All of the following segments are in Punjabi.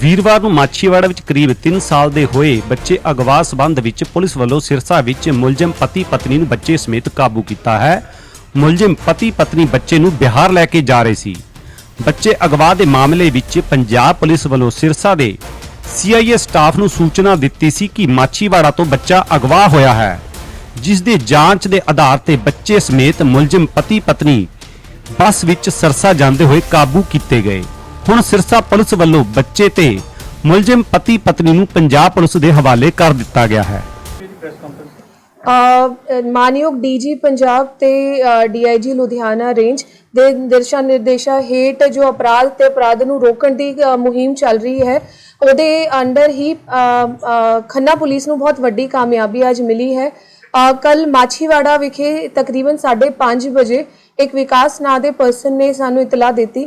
ਵੀਰਵਾਰ ਨੂੰ ਮਾਛੀਵਾੜਾ ਵਿੱਚ ਕਰੀਬ 3 ਸਾਲ ਦੇ ਹੋਏ ਬੱਚੇ ਅਗਵਾ ਸਬੰਧ ਵਿੱਚ ਪੁਲਿਸ ਵੱਲੋਂ ਸਿਰਸਾ ਵਿੱਚ ਮੁਲਜ਼ਮ ਪਤੀ ਪਤਨੀ ਨੂੰ ਬੱਚੇ ਸਮੇਤ ਕਾਬੂ ਕੀਤਾ ਹੈ। ਮੁਲਜ਼ਮ ਪਤੀ ਪਤਨੀ ਬੱਚੇ ਨੂੰ ਬਿਹਾਰ ਲੈ ਕੇ ਜਾ ਰਹੇ ਸੀ। ਬੱਚੇ ਅਗਵਾ ਦੇ ਮਾਮਲੇ ਵਿੱਚ ਪੰਜਾਬ ਪੁਲਿਸ ਵੱਲੋਂ ਸਿਰਸਾ ਦੇ ਸੀਆਈਏ ਸਟਾਫ ਨੂੰ ਸੂਚਨਾ ਦਿੱਤੀ ਸੀ ਕਿ ਮਾਛੀਵਾੜਾ ਤੋਂ ਬੱਚਾ ਅਗਵਾ ਹੋਇਆ ਹੈ, ਜਿਸ ਦੀ ਜਾਂਚ ਦੇ ਆਧਾਰ ਤੇ ਬੱਚੇ ਸਮੇਤ ਮੁਲਜ਼ਮ ਪਤੀ ਪਤਨੀ ਬੱਸ ਵਿੱਚ ਸਰਸਾ ਜਾਂਦੇ ਹੋਏ ਕਾਬੂ ਕੀਤੇ ਗਏ। ਹੁਣ ਸਿਰਸਾ ਪੁਲਿਸ ਵੱਲੋਂ ਬੱਚੇ ਤੇ ਮੁਲਜ਼ਮ ਪਤੀ ਪਤਨੀ ਨੂੰ ਪੰਜਾਬ ਪੁਲਿਸ ਦੇ ਹਵਾਲੇ ਕਰ ਦਿੱਤਾ ਗਿਆ ਹੈ। ਮਾਨਯੋਗ ਡੀਜੀ ਪੰਜਾਬ ਤੇ ਡੀਆਈਜੀ ਲੁਧਿਆਣਾ ਰੇਂਜ ਦੇ ਦਿਸ਼ਾ ਨਿਰਦੇਸ਼ਾਂ ਹੇਠ ਜੋ ਅਪਰਾਧ ਤੇ ਅਪਰਾਧ ਨੂੰ ਰੋਕਣ ਦੀ ਮੁਹਿੰਮ ਚੱਲ ਰਹੀ ਹੈ, ਉਹਦੇ ਅੰਡਰ ਹੀ ਖੰਨਾ ਪੁਲਿਸ ਨੂੰ ਬਹੁਤ ਵੱਡੀ ਕਾਮਯਾਬੀ ਅੱਜ ਮਿਲੀ ਹੈ। ਕੱਲ ਮਾਛੀਵਾੜਾ ਵਿਖੇ ਤਕਰੀਬਨ 5:30 ਵਜੇ ਇੱਕ ਵਿਕਾਸ ਨਾਂ ਦੇ ਪਰਸਨ ਨੇ ਸਾਨੂੰ ਇਤਲਾਹ ਦਿੱਤੀ।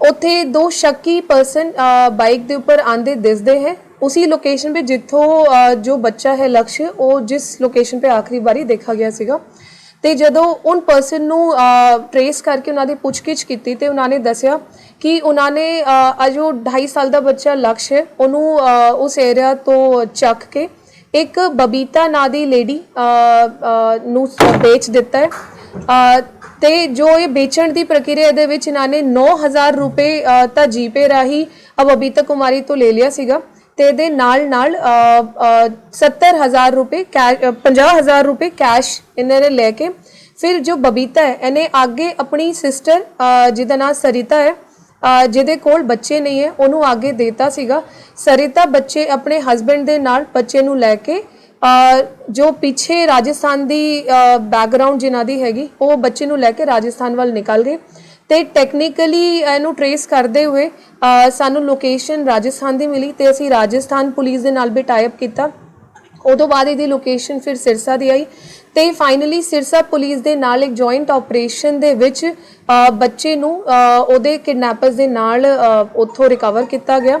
ਉੱਥੇ ਦੋ ਸ਼ੱਕੀ ਪਰਸਨ ਬਾਈਕ ਦੇ ਉੱਪਰ ਆਂਦੇ ਦਿਸਦੇ ਹੈ। ਉਸੇ ਲੋਕੇਸ਼ਨ 'ਤੇ ਜਿੱਥੋਂ ਜੋ ਬੱਚਾ ਹੈ ਲਕਸ਼ ਉਹ ਜਿਸ ਲੋਕੇਸ਼ਨ 'ਤੇ ਆਖਰੀ ਵਾਰੀ ਦੇਖਿਆ ਗਿਆ ਸੀਗਾ। ਤੇ ਜਦੋਂ ਉਨ ਪਰਸਨ ਨੂੰ ਟ੍ਰੇਸ ਕਰਕੇ ਉਹਨਾਂ ਦੀ ਪੁੱਛਗਿੱਛ ਕੀਤੀ ਤੇ ਉਹਨਾਂ ਨੇ ਦੱਸਿਆ ਕਿ ਉਹਨਾਂ ਨੇ ਅ, ਅੱਜ 2.5 ਸਾਲ ਦਾ ਬੱਚਾ ਲਕਸ਼ ਹੈ ਉਹਨੂੰ ਉਸ ਏਰੀਆ ਤੋਂ ਚੱਕ ਕੇ ਇੱਕ ਬਬੀਤਾ ਨਾਂ ਦੀ ਲੇਡੀ ਨੂੰ ਵੇਚ ਦਿੱਤਾ ਹੈ। ਤੇ ਜੋ ਇਹ ਵੇਚਣ ਦੀ ਪ੍ਰਕਿਰਿਆ ਦੇ ਵਿੱਚ ਇਹਨਾਂ ਨੇ 9000 ਰੁਪਏ ਅ, ਤਾਂ ਜੀਪੇ ਰਾਹੀਂ ਅ, ਬਬੀਤਾ ਕੁਮਾਰੀ ਤੋਂ ਲੈ ਲਿਆ ਸੀਗਾ। ਤੇ ਇਹਦੇ ਨਾਲ ਨਾਲ ਅ, ਅ, 70000 ਰੁਪਏ ਕੈਸ਼ 50000 ਰੁਪਏ ਕੈਸ਼ ਇਹਨਾਂ ਨੇ ਲੈ ਕੇ ਫਿਰ ਜੋ ਬਬੀਤਾ ਹੈ ਇਹਨੇ ਅੱਗੇ ਆਪਣੀ ਸਿਸਟਰ ਜਿਹਦਾ ਨਾਮ ਸਰਿਤਾ ਹੈ ਜਿਹਦੇ ਕੋਲ ਬੱਚੇ ਨਹੀਂ ਹੈ ਉਹਨੂੰ ਅੱਗੇ ਦੇਤਾ ਸੀਗਾ। ਸਰਿਤਾ ਬੱਚੇ ਆਪਣੇ ਹਸਬੰਡ ਦੇ ਨਾਲ ਬੱਚੇ ਨੂੰ ਲੈ ਕੇ ਜੋ ਪਿੱਛੇ ਰਾਜਸਥਾਨ ਦੀ ਬੈਕਗ੍ਰਾਉਂਡ ਜਿਨ੍ਹਾਂ ਦੀ ਹੈਗੀ, ਉਹ ਬੱਚੇ ਨੂੰ ਲੈ ਕੇ ਰਾਜਸਥਾਨ ਵੱਲ ਨਿਕਲ ਗਏ ਤੇ ਟੈਕਨੀਕਲੀ ਇਹਨੂੰ ਟਰੇਸ ਕਰਦੇ ਹੋਏ ਸਾਨੂੰ ਲੋਕੇਸ਼ਨ ਰਾਜਸਥਾਨ ਦੀ ਮਿਲੀ ਤੇ ਅਸੀਂ ਰਾਜਸਥਾਨ ਪੁਲਿਸ ਦੇ ਨਾਲ ਵੀ ਟਾਈ ਅਪ ਕੀਤਾ। ਉਦੋਂ ਬਾਅਦ ਇਹਦੀ ਲੋਕੇਸ਼ਨ ਫਿਰ ਸਿਰਸਾ ਦੀ ਆਈ ਤੇ ਫਾਈਨਲੀ ਸਿਰਸਾ ਪੁਲਿਸ ਦੇ ਨਾਲ ਇੱਕ ਜੁਆਇੰਟ ਆਪਰੇਸ਼ਨ ਦੇ ਵਿੱਚ ਬੱਚੇ ਨੂੰ ਉਹਦੇ ਕਿਡਨੈਪਰਸ ਦੇ ਨਾਲ ਉੱਥੋਂ ਰਿਕਵਰ ਕੀਤਾ ਗਿਆ।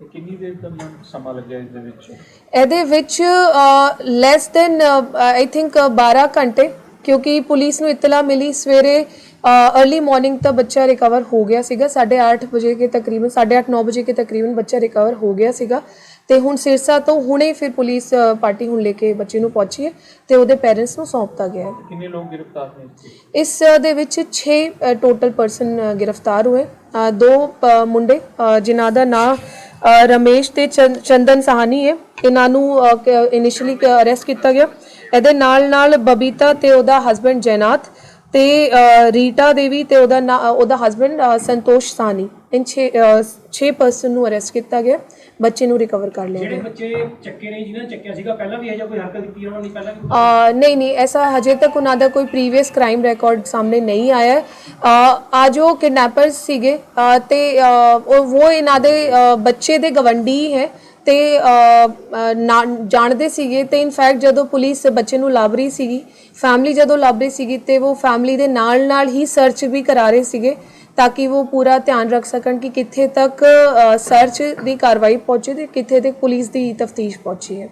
ਕਿੰਨੀ ਦੇਰ ਦਾ ਸਮਾਂ ਲੱਗਿਆ ਇਸ ਦੇ ਵਿੱਚ? ਇਹਦੇ ਵਿੱਚ ਲੈਸ ਦੈਨ ਆਈ ਥਿੰਕ 12 ਘੰਟੇ ਕਿਉਂਕਿ ਪੁਲਿਸ ਨੂੰ ਇਤਲਾ ਮਿਲੀ ਸਵੇਰੇ अर्ਲੀ ਮਾਰਨਿੰਗ ਤਾਂ ਬੱਚਾ ਰਿਕਵਰ ਹੋ ਗਿਆ ਸੀਗਾ 8:30 ਵਜੇ ਕੇ ਤਕਰੀਬਨ 8:30 9 ਵਜੇ ਕੇ ਤਕਰੀਬਨ ਬੱਚਾ ਰਿਕਵਰ ਹੋ ਗਿਆ ਸੀਗਾ। ਤੇ ਹੁਣ ਸਿਰਸਾ ਤੋਂ ਹੁਣੇ ਫਿਰ ਪੁਲਿਸ ਪਾਰਟੀ ਹੁਣ ਲੈ ਕੇ ਬੱਚੇ ਨੂੰ ਪਹੁੰਚੀ ਹੈ ਤੇ ਉਹਦੇ ਪੇਰੈਂਟਸ ਨੂੰ ਸੌਂਪਤਾ ਗਿਆ ਹੈ। ਕਿੰਨੇ ਲੋਕ ਗ੍ਰਿਫਤਾਰ ਨੇ ਇਸ ਦੇ ਵਿੱਚ 6 ਟੋਟਲ ਪਰਸਨ ਗ੍ਰਿਫਤਾਰ ਹੋਏ। ਦੋ ਮੁੰਡੇ ਜਿਨ੍ਹਾਂ ਦਾ ਨਾਮ ਰਮੇਸ਼ ਤੇ ਚੰਦਨ ਸਾਹਨੀ ਹੈ ਇਹਨਾਂ ਨੂੰ ਇਨੀਸ਼ੀਅਲੀ ਅਰੈਸਟ ਕੀਤਾ ਗਿਆ। ਇਹਦੇ ਨਾਲ ਨਾਲ ਬਬੀਤਾ ਤੇ ਉਹਦਾ ਹਸਬੰਡ ਜੈਨਾਥ ਤੇ ਰੀਟਾ ਦੇਵੀ ਤੇ ਉਹਦਾ ਨਾ- ਉਹਦਾ ਹਸਬੰਡ ਸੰਤੋਸ਼ ਸਾਹਨੀ। ਇਨ 6 6 ਪਰਸਨ ਨੂੰ ਅਰੈਸਟ ਕੀਤਾ ਗਿਆ ਬੱਚੇ ਨੂੰ ਰਿਕਵਰ ਕਰ ਲਿਆ ਜਿਹੜੇ ਗਿਆ। ਬੱਚੇ ਚੱਕੇ ਨੇ ਜਿਨ੍ਹਾਂ ਨੇ ਚੱਕਿਆ ਸੀਗਾ ਪਹਿਲਾਂ ਵੀ ਇਹ ਜਿਹਾ ਕੋਈ ਹਰਕਤ ਕੀਤੀ ਉਹਨਾਂ ਨੇ ਪਹਿਲਾਂ ਵੀ ਆ ਨਹੀਂ ਨਹੀਂ ਐਸਾ ਹਜੇ ਤੱਕ ਉਹਨਾਂ ਦਾ ਕੋਈ ਪ੍ਰੀਵੀਅਸ ਕ੍ਰਾਈਮ ਰਿਕਾਰਡ ਸਾਹਮਣੇ ਨਹੀਂ ਆਇਆ ਹੈ। ਆ ਜੋ ਕਿਡਨੈਪਰਸ ਸੀਗੇ ਅ, ਤੇ ਅ, ਉਹ ਉਹ ਇਹਨਾਂ ਦੇ ਅ, ਬੱਚੇ ਦੇ ਗਵੰਡੀ ਹੈ ਤੇ ਅ, ਅ, ਨਾ- ਜਾਣਦੇ ਸੀਗੇ ਤੇ ਇਨਫੈਕਟ ਜਦੋਂ ਪੁਲਿਸ ਬੱਚੇ ਨੂੰ ਲੱਭ ਰਹੀ ਸੀਗੀ ਫੈਮਿਲੀ ਜਦੋਂ ਲੱਭ ਰਹੀ ਸੀਗੀ ਤੇ ਉਹ ਫੈਮਿਲੀ ਦੇ ਨਾਲ ਨਾਲ ਹੀ ਸਰਚ ਵੀ ਕਰਾ ਰਹੇ ਸੀਗੇ। ਤਾਂ ਕਿ ਉਹ ਪੂਰਾ ਧਿਆਨ ਰੱਖ ਸਕਣ ਕਿ ਕਿੱਥੇ ਤੱਕ ਸਰਚ ਦੀ ਕਾਰਵਾਈ ਪਹੁੰਚੀ ਤੇ ਕਿੱਥੇ ਤੱਕ ਪੁਲਿਸ ਦੀ ਤਫਤੀਸ਼ ਪਹੁੰਚੀ ਹੈ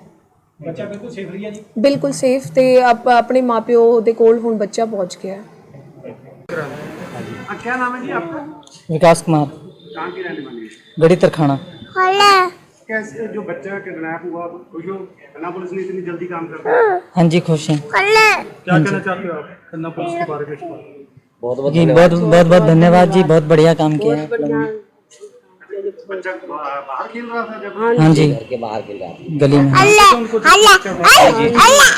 ਬੱਚਾ ਬਿਲਕੁਲ ਸੇਫ ਰਹੀ ਹੈ ਜੀ ਬਿਲਕੁਲ ਸੇਫ ਤੇ ਆਪ- ਆਪਣੇ ਮਾਪਿਓ ਦੇ ਕੋਲ ਹੁਣ ਬੱਚਾ ਪਹੁੰਚ ਗਿਆ ਹੈ क्या नाम है जी आपका विकास कुमार कहाँ की रहने वाली है गढ़ी तरखाना कैसे जो बच्चा किडनैप हुआ खुश हो खन्ना पुलिस ने इतनी जल्दी काम कर दिया हाँ जी खुश हैं क्या कहना चाहते हो आप खन्ना पुलिस के बारे में बहुत बहुत जी बहुत बहुत बहुत धन्यवाद जी बहुत बढ़िया काम किया। है बाहर खेल रहा था जब हाँ जी। घर के बाहर खेल रहा था गली में। अल्लाह अल्लाह अल्लाह।